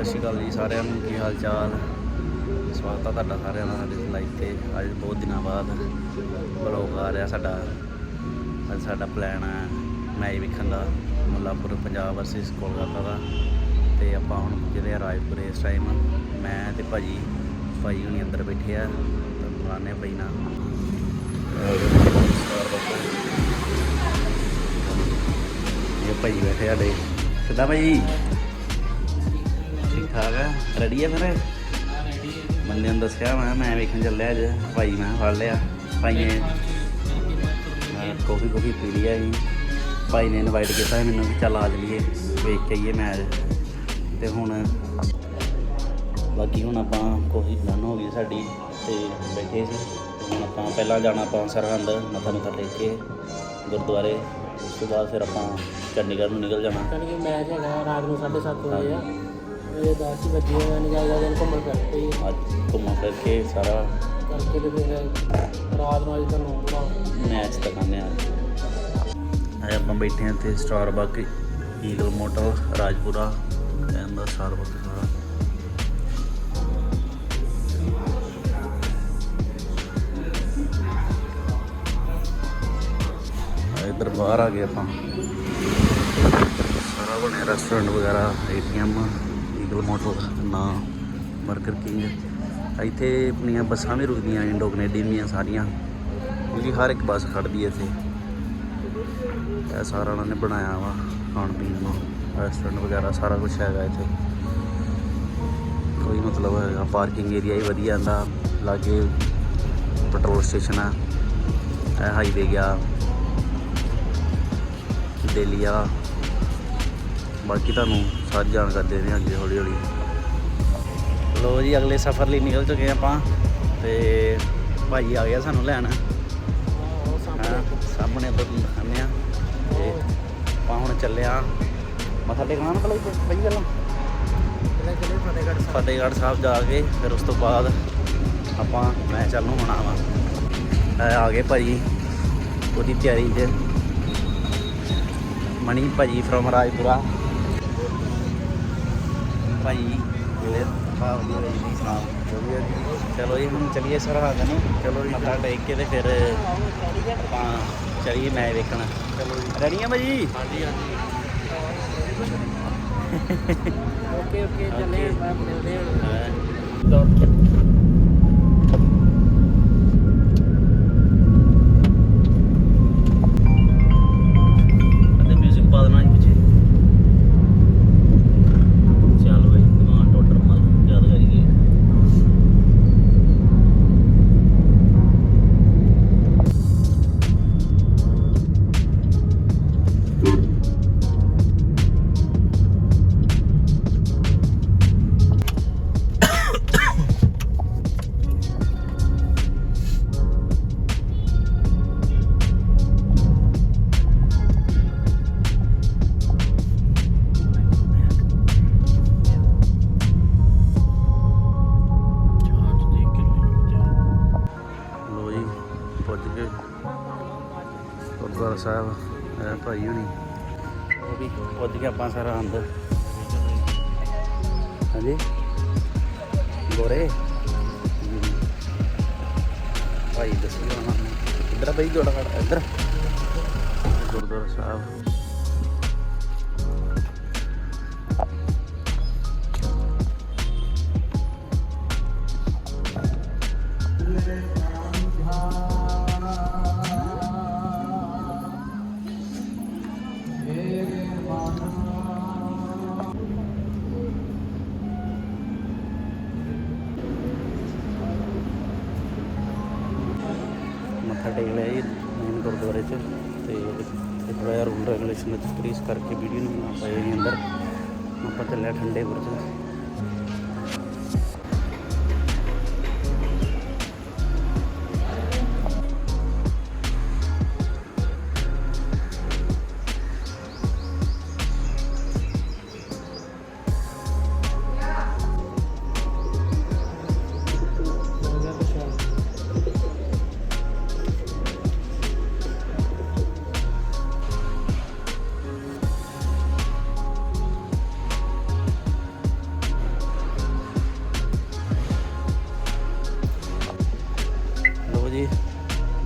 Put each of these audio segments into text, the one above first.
ਸਤਿ ਸ਼੍ਰੀ ਅਕਾਲ ਜੀ ਸਾਰਿਆਂ ਨੂੰ, ਕੀ ਹਾਲ ਚਾਲ? ਸਵਾਗਤ ਆ ਤੁਹਾਡਾ ਸਾਰਿਆਂ ਦਾ ਸਾਡੇ ਲਾਈਵ ਤੇ। ਅੱਜ ਬਹੁਤ ਦਿਨਾਂ ਬਾਅਦ ਬਲੌਗ ਆ ਰਿਹਾ ਸਾਡਾ। ਅੱਜ ਸਾਡਾ ਪਲਾਨ ਹੈ ਮੈਚ ਵੇਖਣ ਦਾ, ਮੁੱਲਾਪੁਰ ਪੰਜਾਬ ਵਰਸਸ ਕੋਲਕਾਤਾ ਦਾ। ਤੇ ਆਪਾਂ ਹੁਣ ਜਿਹੜੇ ਆ ਰਾਜਪੁਰ ਇਸ ਟਾਈਮ ਮੈਂ ਤੇ ਭਾਜੀ ਭਾਜੀ ਹੁਣੀ ਅੰਦਰ ਬੈਠੇ ਆ, ਤਾਂ ਬੁਲਾਣੇ ਪਈ ਨਾ ਇਹ ਭਾਜੀ ਬੈਠੇ ਆ ਡੇ ਕਿੱਦਾਂ ਭਾਜੀ ਠੀਕ ਠਾਕ ਹੈ ਰੈਡੀ ਹੈ ਫਿਰ? ਬੰਦੇ ਨੂੰ ਦੱਸਿਆ ਮੈਂ ਮੈਂ ਵੇਖਣ ਚੱਲਿਆ ਅੱਜ। ਭਾਈ ਮੈਂ ਫੜ ਲਿਆ। ਭਾਈ ਨੇ ਕਾਫੀ ਕਾਫੀ ਪੀ ਲਿਆ ਜੀ ਭਾਈ ਨੇ ਇਨਵਾਈਟ ਕੀਤਾ ਸੀ ਮੈਨੂੰ ਕਿ ਚੱਲ ਆ ਜਲੀਏ ਵੇਖ ਕੇ ਆਈਏ ਮੈਚ ਤੇ ਹੁਣ ਬਾਕੀ ਹੁਣ ਆਪਾਂ ਕੋਸ਼ਿਸ਼ ਡਨ ਹੋ ਗਈ ਸਾਡੀ ਤੇ ਬੈਠੇ ਸੀ। ਹੁਣ ਆਪਾਂ ਪਹਿਲਾਂ ਜਾਣਾ ਆਪਾਂ ਸਰਹੰਦ, ਮੱਥਾ ਮੁੱਥਾ ਟੇਕ ਕੇ ਗੁਰਦੁਆਰੇ। ਉਸ ਤੋਂ ਬਾਅਦ ਫਿਰ ਆਪਾਂ ਚੰਡੀਗੜ੍ਹ ਨੂੰ ਨਿਕਲ ਜਾਣਾ। ਕਣੀ ਮੈਚ ਹੈਗਾ ਰਾਤ ਨੂੰ 7:30 ਵਜੇ ਆ। ਇਹ 10 ਹੀ ਵਜੇ ਆ ਨਿਕਲਦਾ ਦਿਨ ਘੁੰਮਣ ਫਿਰ ਅੱਜ ਘੁੰਮ ਫਿਰ ਕੇ ਸਾਰਾ ਕਰਕੇ ਤੇ ਫਿਰ ਰਾਤ ਨੂੰ ਅੱਜ ਤੁਹਾਨੂੰ ਬੁਲਾ ਮੈਚ ਦਿਖਾਉਂਦੇ ਆ ਆਏ ਆਪਾਂ ਬੈਠੇ ਹਾਂ ਤੇ ਸਟਾਰਬਕ ਈਗਲ ਮੋਟਰ ਰਾਜਪੁਰਾ ਇਹਦਾ ਸਟਾਰਬਕ ਸਾਰਾ ਆ ਇੱਧਰ ਬਾਹਰ ਆ ਗਏ ਆਪਾਂ। ਸਾਰਾ ਬਣਿਆ ਰੈਸਟੋਰੈਂਟ ਵਗੈਰਾ ਏਟੀਐਮ ਈਗਲ ਮੋਟਰ ਨਾ ਬਰਗਰ ਕਿੰਗ ਇੱਥੇ ਆਪਣੀਆਂ ਬੱਸਾਂ ਵੀ ਰੁਕਦੀਆਂ ਇੰਡੋ ਕੈਨੇਡੀ ਦੀਆਂ ਸਾਰੀਆਂ। ਕਿਉਂਕਿ ਹਰ ਇੱਕ ਬੱਸ ਖੜਦੀ ਇੱਥੇ। ਇਹ ਸਾਰਾ ਉਹਨਾਂ ਨੇ ਬਣਾਇਆ ਵਾ, ਖਾਣ ਪੀਣ ਨੂੰ। ਰੈਸਟੋਰੈਂਟ ਵਗੈਰਾ ਸਾਰਾ ਕੁਝ ਹੈਗਾ ਇੱਥੇ। ਕੋਈ ਮਤਲਬ ਹੈਗਾ ਪਾਰਕਿੰਗ ਏਰੀਆ ਹੀ ਵਧੀਆ ਆਂਦਾ ਲਾਗੇ ਪੈਟਰੋਲ ਸਟੇਸ਼ਨ ਆ। ਇਹ ਹਾਈਵੇ ਗਿਆ। ਦਿੱਲੀ ਆ। ਬਾਕੀ ਤੁਹਾਨੂੰ ਸਾਰੀ ਜਾਣਕਾਰੀ ਦੇ ਰਹੇ ਹਾਂ ਅੱਗੇ ਹੌਲੀ ਹੌਲੀ। ਲੋ ਜੀ ਅਗਲੇ ਸਫ਼ਰ ਲਈ ਨਿਕਲ ਚੁੱਕੇ ਹਾਂ ਆਪਾਂ ਤੇ ਭਾਈ ਆ ਗਿਆ ਸਾਨੂੰ ਲੈਣ। ਸਾਹਮਣੇ। ਤੋਂ ਦਿਖਾਉਂਦੇ ਆ। ਤੇ ਆਪਾਂ ਹੁਣ ਚੱਲੇ ਆ। ਮੱਥਾ ਟੇਕਣਾ ਨਾ ਪਹਿਲਾਂ? ਪਹਿਲਾਂ ਕਿਹੜੇ ਫਤਿਹਗੜ੍ਹ ਸਾਹਿਬ। ਫਤਿਹਗੜ੍ਹ ਸਾਹਿਬ ਜਾ ਕੇ ਫਿਰ ਉਸ ਤੋਂ ਬਾਅਦ ਆਪਾਂ ਮੈਂ ਚੱਲ ਨੂੰ ਹੋਣਾ ਵਾ ਆ ਗਏ ਭਾਜੀ ਉਹਦੀ ਤਿਆਰੀ 'ਚ। ਮਣੀ ਭਾਜੀ ਫਰੋਮ ਰਾਜਪੁਰਾ। ਭਾਜੀ ਜਿਹੜੇ ਬਾ ਵਧੀਆ ਜੀ ਸੁਣਾਓ ਵਧੀਆ ਜੀ। ਚਲੋ ਜੀ ਹੁਣ ਚਲੀਏ ਸਰਹੰਦ ਨੂੰ। ਚਲੋ ਜੀ। ਮੱਥਾ ਟੇਕ ਕੇ ਤੇ ਫਿਰ ਆਪਾਂ ਚਲੀਏ ਮੈਚ ਵੇਖਣ। ਚਲੋ ਜੀ। ਰੈਡੀ ਆ ਭਾਜੀ ਹਾਂਜੀ ਹਾਂਜੀ। ਓਕੇ ਓਕੇ ਚੱਲੇ. ਮੈਂ ਮਿਲਦੇ ਹਾਂ। ਹਾਂ। ਗੋਰੇ ਹਮ। ਭਾਈ ਦੱਸਿਓ ਉਹਨਾਂ ਇੱਧਰ ਭਾਈ ਜੋੜਾ ਖੜਾ ਇੱਧਰ। ਗੁਰਦੁਆਰਾ ਸਾਹਿਬ। ਤੇ ਥੋੜ੍ਹਾ ਜਿਹਾ ਰੂਲ ਰੈਗੂਲੇਸ਼ਨ ਵਿੱਚ ਕ੍ਰੀਸ ਕਰਕੇ ਵੀਡੀਓ ਨੂੰ ਬਣਾ ਪਾਏ ਜੀ ਅੰਦਰ। ਆਪਾਂ ਚੱਲਿਆ ਠੰਡੇ ਬੁਰਜ।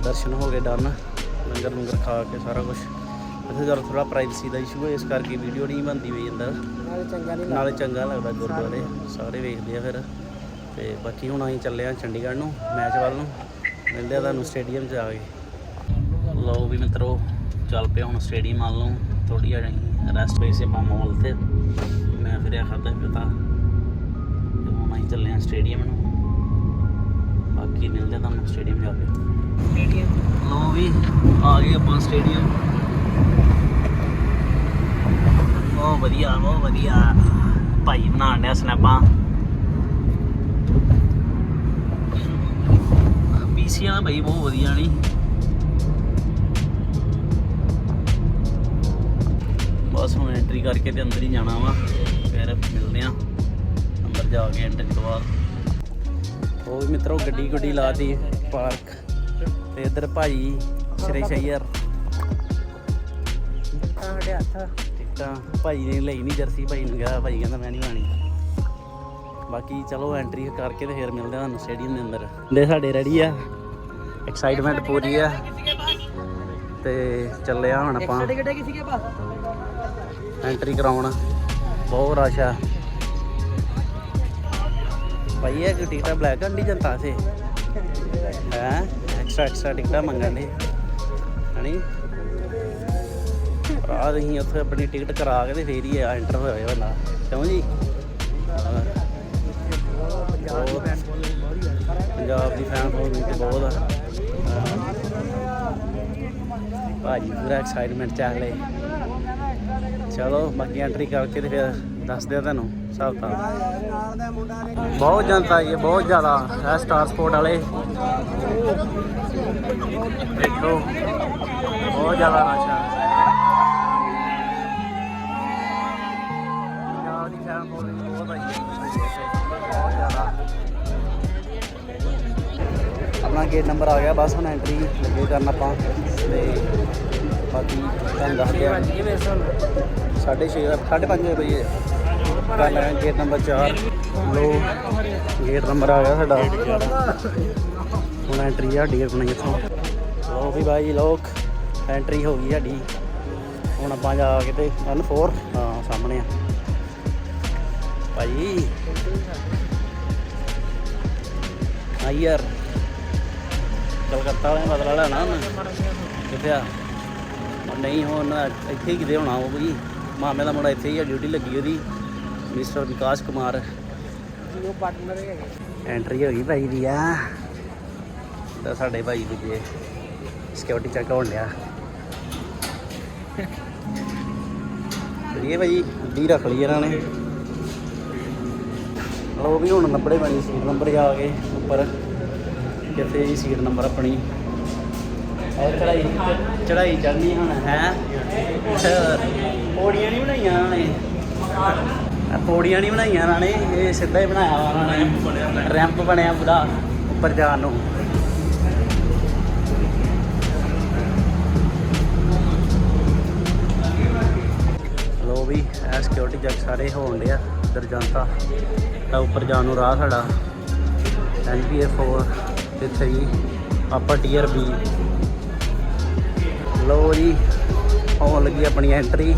ਦਰਸ਼ਨ ਹੋ ਗਏ ਡਨ। ਲੰਗਰ ਲੰਗਰ ਖਾ ਕੇ ਸਾਰਾ ਕੁਝ ਇੱਥੇ ਜਰਾ ਥੋੜਾ ਪ੍ਰਾਈਵੇਸੀ ਦਾ ਇਸ਼ੂ ਹੈ, ਇਸ ਕਰਕੇ ਵੀਡੀਓ ਨਹੀਂ ਬਣਦੀ ਵੀ ਅੰਦਰ। ਨਾਲੇ ਚੰਗਾ ਨਹੀਂ ਨਾਲੇ ਚੰਗਾ ਲੱਗਦਾ ਗੁਰਦੁਆਰੇ, ਸਾਰੇ ਵੇਖਦੇ ਆ ਫਿਰ। ਤੇ ਬਾਕੀ ਹੁਣ ਅਸੀਂ ਚੱਲੇ ਆ ਚੰਡੀਗੜ੍ਹ ਨੂੰ, ਮੈਚ ਵੱਲ ਨੂੰ। ਮਿਲਦੇ ਆ ਤੁਹਾਨੂੰ ਸਟੇਡੀਅਮ 'ਚ ਆ ਕੇ। ਲਓ ਵੀ ਮਿੱਤਰੋ, ਚੱਲ ਪਿਆ ਹੁਣ ਸਟੇਡੀਅਮ ਵੱਲ ਨੂੰ। ਥੋੜੀ ਆ ਜਾਈ ਰੈਸਟ ਪਈ ਸੀ ਆਪਾਂ ਤੇ। ਮੈਂ ਫਿਰਿਆ ਖਾਦਾ ਪਤਾ। ਹੁਣ ਅਸੀਂ ਚੱਲੇ ਆ ਸਟੇਡੀਅਮ ਨੂੰ। ਬਾਕੀ ਮਿਲਦੇ ਤੁਹਾਨੂੰ ਸਟੇਡੀਅਮ ਜਾ ਕੇ? ਸਟੇਡੀਅਮ ਲਓ ਵੀ ਆ ਗਏ ਆਪਾਂ ਸਟੇਡੀਅਮ ਬਹੁਤ ਵਧੀਆ ਬਹੁਤ ਵਧੀਆ। ਭਾਈ ਬਣਾਉਣ ਡਿਆ ਸਨੈਪਾਂ ਪੀਸੀਆਂ ਦਾ ਭਾਈ ਬਹੁਤ ਵਧੀਆ ਨਹੀਂ ਬਸ ਹੁਣ ਐਂਟਰੀ ਕਰਕੇ ਤੇ ਅੰਦਰ ਹੀ ਜਾਣਾ ਵਾ। ਫਿਰ ਮਿਲਦੇ ਆ। ਅੰਦਰ ਜਾ ਕੇ ਐਂਟਰੀ ਤੋਂ ਬਾਅਦ। ਉਹ ਵੀ ਮਿੱਤਰੋ ਗੱਡੀ ਗੁੱਡੀ ਲਾਤੀ ਪਾਰਕ ਤੇ ਇੱਧਰ ਭਾਈ ਸ਼੍ਰੀ ਸ਼ਈਰ ਸਾਡੇ ਹੱਥ। ਟਿਕਟਾਂ ਭਾਈ ਨੇ ਲਈ ਨਹੀਂ ਜਰਸੀ ਭਾਈ ਨੂੰ ਕਿਹਾ ਭਾਈ ਕਹਿੰਦਾ ਮੈਂ ਨਹੀਂ ਲਾਣੀ ਬਾਕੀ ਚਲੋ ਐਂਟਰੀ ਕਰਕੇ ਤੇ ਫਿਰ ਮਿਲਦੇ ਤੁਹਾਨੂੰ ਸਟੇਡੀਅਮ ਦੇ ਅੰਦਰ। ਦੇ ਸਾਡੇ ਰੈਡੀ ਆ। ਐਕਸਾਈਟਮੈਂਟ ਪੂਰੀ ਆ। ਤੇ ਚੱਲੇ ਆ ਹੁਣ ਆਪਾਂ। ਐਂਟਰੀ ਕਰਾਉਣ। ਬਹੁਤ ਰਸ਼ ਆ। ਭਾਈ ਇਹ ਕਿ ਟਿਕਟਾਂ ਬਲੈਕ ਕੰਡੀ ਜਨਤਾ ਸੇ? ਹੈ? ਐਕਸਟਰਾ ਐਕਸਟਰਾ ਟਿਕਟਾਂ ਮੰਗਣ ਦੇ। ਹਣੀ ਆ ਰਹੀ ਉੱਥੇ ਆਪਣੀ ਟਿਕਟ ਕਰਾ ਕੇ ਤੇ ਫੇਰ ਹੀ ਐਂਟਰ ਹੋਇਆ ਬੰਦਾ। ਕਿਉਂ ਜੀ? ਪੰਜਾਬ ਦੀ ਫੈਨ ਫੋਲੋਇੰਗ ਤੇ ਬਹੁਤ ਆ। ਭਾਜੀ, ਪੂਰਾ ਐਕਸਾਈਟਮੈਂਟ ਚੱਲ ਰਿਹਾ। ਚਲੋ, ਬਾਕੀ ਐਂਟਰੀ ਕਰਕੇ ਤੇ ਫਿਰ ਦੱਸਦੇ ਆ ਤੁਹਾਨੂੰ ਹਿਸਾਬ ਤਾਂ ਬਹੁਤ ਜਨਤਾ ਆਈ ਹੈ ਬਹੁਤ ਜ਼ਿਆਦਾ ਇਹ ਸਟਾਰ ਸਪੋਰਟ ਵਾਲੇ। ਦੇਖੋ ਬਹੁਤ ਜ਼ਿਆਦਾ ਰਸ਼ ਹੈ ਆਪਣਾ ਗੇਟ ਨੰਬਰ ਆ ਗਿਆ ਬਸ ਹੁਣ ਐਂਟਰੀ ਲੱਗੇ ਕਰਨ ਆਪਾਂ ਤੇ ਬਾਕੀ ਤੁਹਾਨੂੰ ਦੱਸਦੇ ਆ ਇਹ ਮੇਰੇ ਸਾਹਮਣੇ ਸਾਢੇ ਛੇ ਦਾ ਸਾਢੇ ਪੰਜ ਵਜੇ ਪਈ ਕਰ ਗੇਟ ਨੰਬਰ 4 ਲੋ ਗੇਟ ਨੰਬਰ ਆ ਗਿਆ ਸਾਡਾ। ਹੁਣ ਐਂਟਰੀ ਆ ਸਾਡੀ ਆਪਣੀ ਇੱਥੋਂ। ਲੋ ਵੀ ਬਾਈ ਲੋਕ ਐਂਟਰੀ ਹੋ ਗਈ ਸਾਡੀ। ਹੁਣ ਆਪਾਂ ਜਾ ਕੇ ਤੇ 14 ਹਾਂ, ਸਾਹਮਣੇ ਆ। ਭਾਈ। ਆ ਯਾਰ। ਕਲਕੱਤਾ ਵਾਲੇ ਬਦਲਾ ਲੈਣਾ ਉਹਨੇ ਕਿੱਥੇ ਆ? ਨਹੀਂ, ਹੁਣ ਇੱਥੇ ਹੀ ਕਿਤੇ ਹੋਣਾ ਉਹ ਵੀ। ਮਾਮੇ ਦਾ ਮੁੰਡਾ ਇੱਥੇ ਹੀ ਆ ਡਿਊਟੀ ਲੱਗੀ ਉਹਦੀ। Mister Vikas Kumar. JIO partner ਹੈਗੇ ਐਂਟਰੀ ਹੋ ਗਈ ਭਾਈ ਦੀ ਆ। ਤਾਂ ਸਾਡੇ ਭਾਈ ਦੀ ਜੇ ਸਿਕਿਉਰਿਟੀ ਚੈੱਕ ਹੋਣ ਲਿਆ ਇਹ ਭਾਈ ਦੀ ਰੱਖ ਲਈ ਇਹਨਾਂ ਨੇ। ਲਓ ਵੀ ਹੁਣ ਨੰਬਰੇ ਬਣੀ ਸੀਟ ਨੰਬਰ ਜਾ ਕੇ ਉੱਪਰ। ਕਿੱਥੇ ਜੀ ਸੀਟ ਨੰਬਰ ਆਪਣੀ। ਚੜਾਈ ਚੜਾਈ ਚੜਨੀ ਹੁਣ, ਹੈ? ਪੌੜੀਆਂ ਨਹੀਂ ਬਣਾਈਆਂ ਨੇ। ਇਹ ਪੌੜੀਆਂ ਨਹੀਂ ਬਣਾਈਆਂ ਇਹਨਾਂ ਨੇ ਇਹ ਸਿੱਧਾ ਹੀ ਬਣਾਇਆ ਵਾ ਉਹਨਾਂ ਨੇ ਰੈਂਪ ਬਣਿਆ ਪੂਰਾ ਉੱਪਰ ਜਾਣ ਨੂੰ। ਲੋ ਵੀ ਇਹ ਸਿਕਿਉਰਿਟੀ ਚੈੱਕ ਸਾਰੇ ਹੋਣ ਡਿਆ ਇੱਧਰ ਜਨਤਾ। ਤਾਂ ਉੱਪਰ ਜਾਣ ਨੂੰ ਰਾਹ ਸਾਡਾ। ਐਨਪੀਏ 4 ਤੇ 3 ਆਪਾਂ ਟੀਅਰ ਬੀ ਲੋ ਜੀ ਆਉਣ ਲੱਗੀ ਆਪਣੀ ਐਂਟਰੀ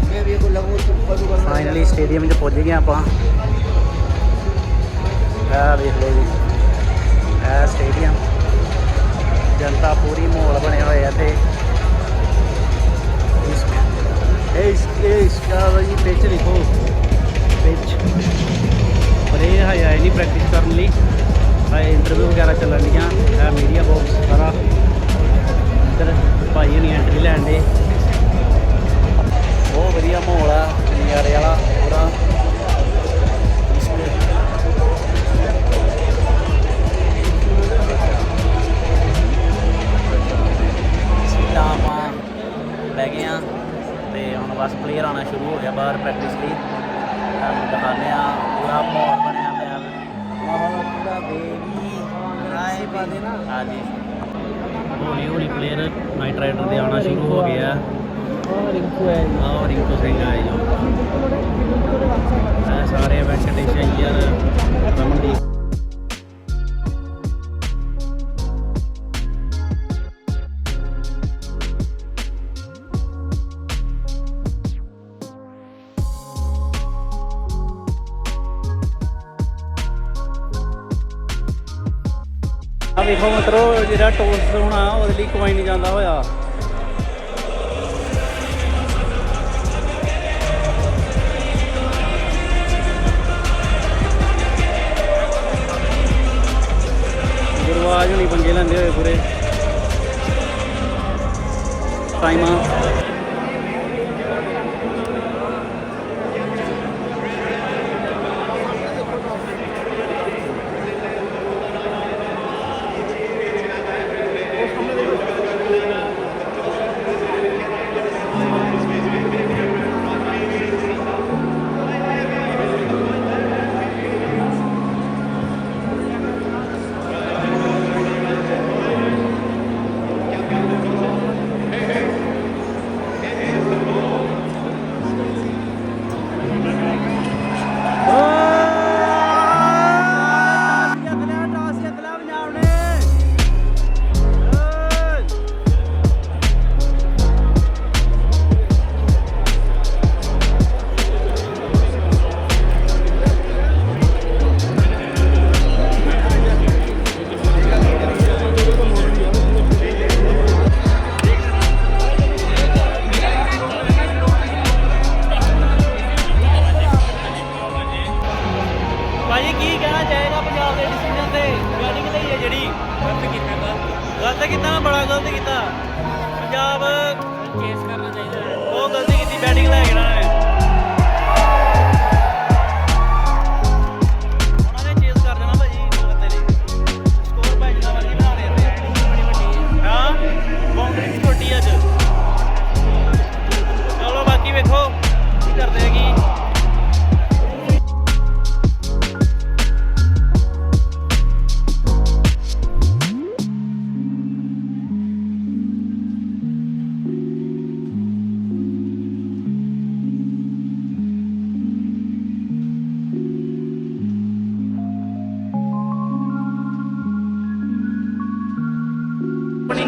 ਫਾਈਨਲੀ ਸਟੇਡੀਅਮ 'ਚ ਪਹੁੰਚ ਗਏ ਆਪਾਂ। ਆ ਵੇਖ ਲਓ ਜੀ। ਇਹ ਸਟੇਡੀਅਮ ਜਨਤਾ ਪੂਰੀ ਮਾਹੌਲ ਬਣਿਆ ਹੋਇਆ ਤੇ ਇਸ ਇਸ ਕਾ ਜੀ ਪਿੱਚ ਦੇਖੋ। ਪਿੱਚ ਪਰ ਇਹ ਹੈ ਆਏ ਨਹੀਂ ਪ੍ਰੈਕਟਿਸ ਕਰਨ ਲਈ। ਆ ਇੰਟਰਵਿਊ ਵਗੈਰਾ ਚੱਲਣ ਡੀਆਂ ਇਹ ਮੀਡੀਆ ਬਾਕਸ ਸਾਰਾ। ਇੱਧਰ ਭਾਈ ਨਹੀਂ ਐਂਟਰੀ ਲੈਣ ਦੇ। ਬਹੁਤ ਵਧੀਆ ਮਾਹੌਲ ਆ ਨਜ਼ਾਰੇ ਵਾਲਾ ਪੂਰਾ। ਵੇਖੋ ਮਤਰੋ, ਜਿਹੜਾ ਟੋਸਟ ਹੋਣਾ ਉਹਦੇ ਲਈ ਕੋਈ ਜਾਂਦਾ ਹੋਇਆ। ਗੁਰਵਾਜ ਹੁਣੀ ਪੰਗੇ ਲੈਂਦੇ ਹੋਏ ਪੂਰੇ। ਟਾਈਮਾਂ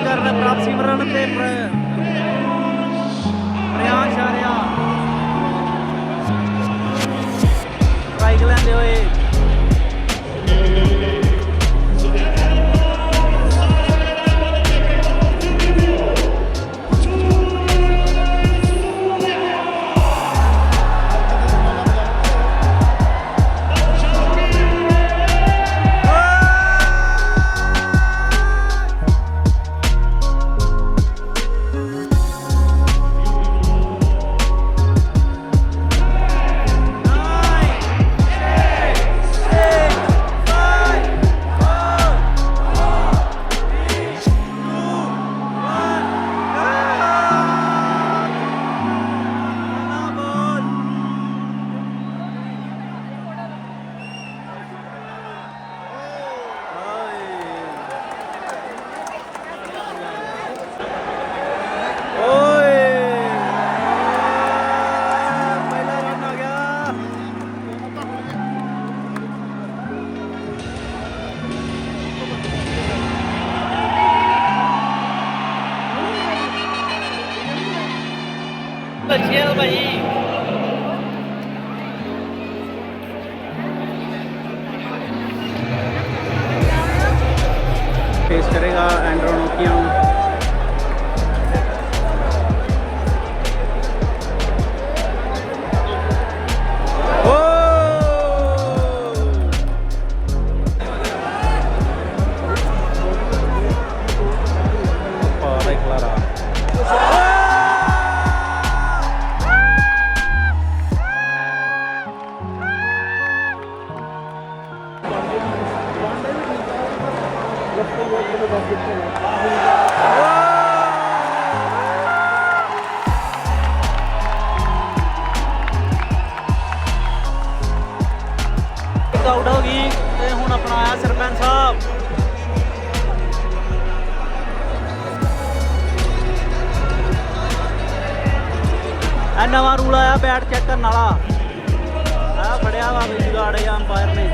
ਕਰਨ ਪ੍ਰਾਪ ਸਿਮਰਨ ਤੇ ਪ੍ਰਿਆਨ ਸ਼ਾਰਿਆ ਟਰਾਈਕ ਬੱਚਿਆ ਭਾਈ ਫੇਸ ਆਊਟ ਹੋ ਗਈ? ਤੇ ਹੁਣ ਆਪਣਾ ਆਇਆ ਸਰਪੰਚ ਸਾਹਿਬ। ਇਹ ਨਵਾਂ ਰੂਲ ਆਇਆ ਬੈਟ ਚੈੱਕ ਕਰਨ ਵਾਲਾ। ਆ ਫੜਿਆ ਵਾ ਵੀ ਜੁਗਾੜ ਜਾਂ ਅੰਪਾਇਰ ਨੇ।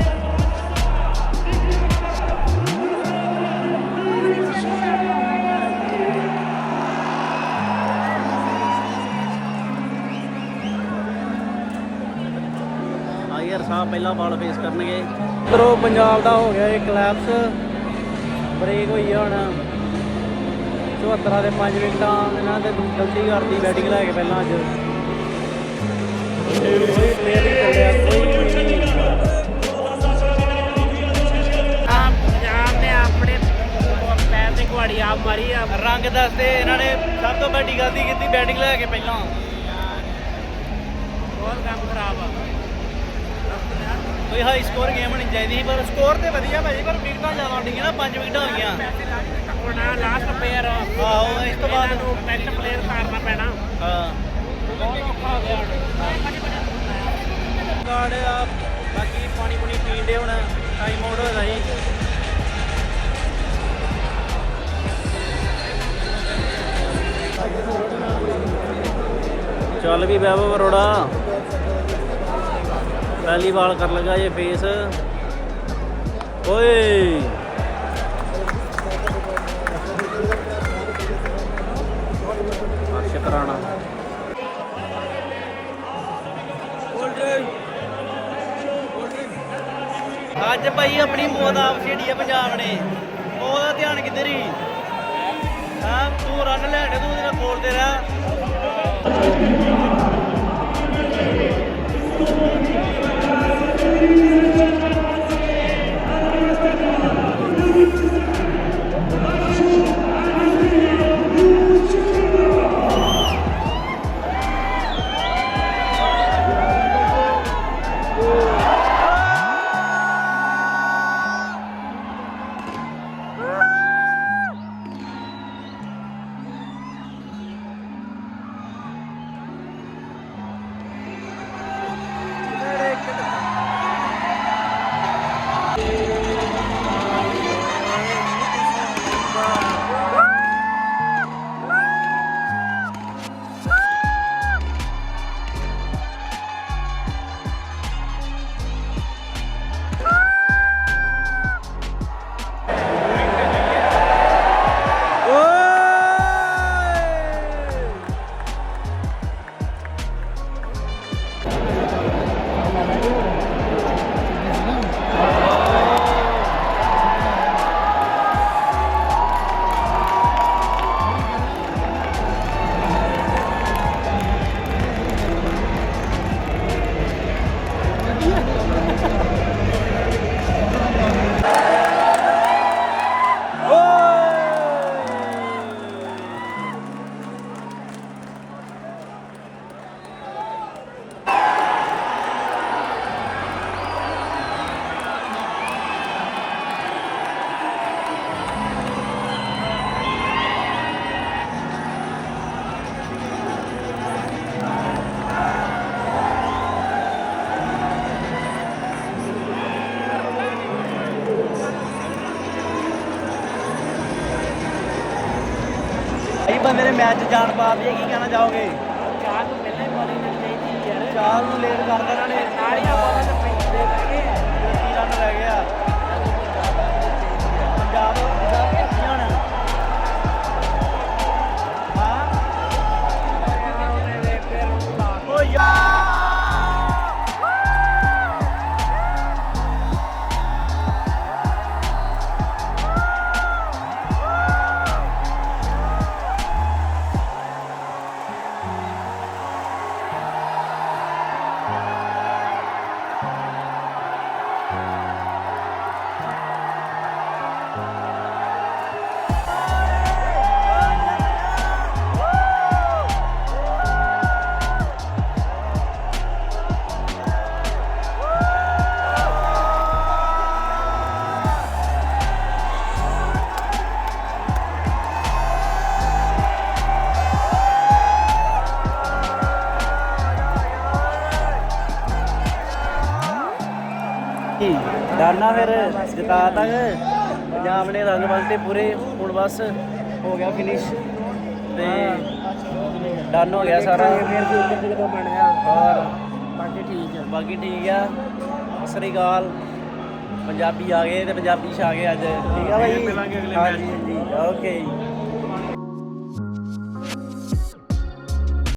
ਸਾਹਿਬ ਪਹਿਲਾ ਬਾਲ ਫੇਸ ਕਰਨਗੇ। ਤਰੋ ਪੰਜਾਬ ਦਾ ਹੋ ਗਿਆ ਇਹ ਕਲੈਪਸ ਬ੍ਰੇਕ ਹੋਈ ਆ ਹੁਣ। 74 ਦੇ 5 ਵਿਕਟਾਂ ਇਹਨਾਂ ਤੇ ਗਲਤੀ ਕਰਦੀ ਬੈਟਿੰਗ ਲੈ ਕੇ ਪਹਿਲਾਂ ਅੱਜ। ਕੁਹਾੜੀ ਆਪ ਮਾਰੀ ਆ। ਰੰਗ ਦੱਸਦੇ ਇਹਨਾਂ ਨੇ ਸਭ ਤੋਂ ਵੱਡੀ ਗਲਤੀ ਕੀਤੀ ਬੈਟਿੰਗ ਲੈ ਕੇ ਪਹਿਲਾਂ। ਬਹੁਤ ਕੰਮ ਖਰਾਬ ਆ। ਕੋਈ ਹਾਈ ਸਕੋਰ ਗੇਮ ਨਹੀਂ ਚਾਹੀਦੀ ਸੀ ਪਰ ਸਕੋਰ ਤੇ ਵਧੀਆ ਭਾਜੀ ਪਰ ਵਿਕਟਾਂ ਜ਼ਿਆਦਾ ਆਉਂਦੀਆਂ ਨਾ 5 ਵਿਕਟਾਂ ਹੋ ਗਈਆਂ। ਹੁਣ ਲਾਸਟ ਪਲੇਅਰ ਆਹੋ ਇਸ ਤੋਂ ਬਾਅਦ ਨੂੰ ਬੈਸਟ ਪਲੇਅਰ ਤਾਰਨਾ ਪੈਣਾ। ਹਾਂ। ਬਹੁਤ ਔਖਾ ਹੋ ਗਿਆ ਗਾਰਡ ਆ ਬਾਕੀ ਪਾਣੀ ਪੁਣੀ ਪੀਣ ਦੇ ਹੁਣ ਟਾਈਮ ਆਊਟ ਹੋਇਆ ਜੀ। ਚੱਲ ਵੀ ਵੈਭਵ ਅਰੋੜਾ ਪਹਿਲੀ ਵਾਰ ਕਰ ਲਗਾ ਜੇ ਫੇਸ ਓਏ। ਅਰਸ਼ ਕਰਾਣਾ ਅੱਜ ਭਾਈ ਆਪਣੀ ਮੌਤ ਆਪ ਛੇੜੀ ਆ ਪੰਜਾਬ ਨੇ। ਉਹਦਾ ਧਿਆਨ ਕਿੱਧਰ ਹੀ ਹਾਂ? ਤੂੰ ਰਨ ਲੈਣੇ ਤੂੰ ਉਹਦੇ ਨਾਲ ਕੋਲ ਤੇ ਮੈਚ ਜਾਣ ਪਾ ਦੀ ਕੀ ਕਹਿਣਾ ਚਾਹੋਗੇ? ਚਾਰ ਤੋਂ ਪਹਿਲਾਂ ਹੀ ਬੋਲਿੰਗ ਚਾਹੀਦੀ ਯਾਰ। ਚਾਰ ਨੂੰ ਡਾਨਾ ਫਿਰ ਜਿਤਾ ਤੱਕ ਪੰਜਾਬ ਨੇ ਰੰਗ ਬਲਤੇ ਪੂਰੇ ਹੁਣ ਬਸ ਹੋ ਗਿਆ ਫਿਨਿਸ਼ ਤੇ ਡਨ ਹੋ ਗਿਆ ਸਾਰਾ। ਫਿਰ ਫਿਊਚਰ ਜਦੋਂ ਬਣਿਆ ਔਰ ਬਾਕੀ ਠੀਕ ਹੈ ਬਾਕੀ ਠੀਕ ਆ। ਸਤਿ ਸ੍ਰੀ ਅਕਾਲ। ਪੰਜਾਬੀ ਆ ਗਏ ਤੇ ਪੰਜਾਬੀ ਛਾ ਗਏ ਅੱਜ। ਠੀਕ ਆ ਭਾਈ ਮਿਲਾਂਗੇ ਅਗਲੇ ਹਾਂਜੀ ਹਾਂਜੀ। ਓਕੇ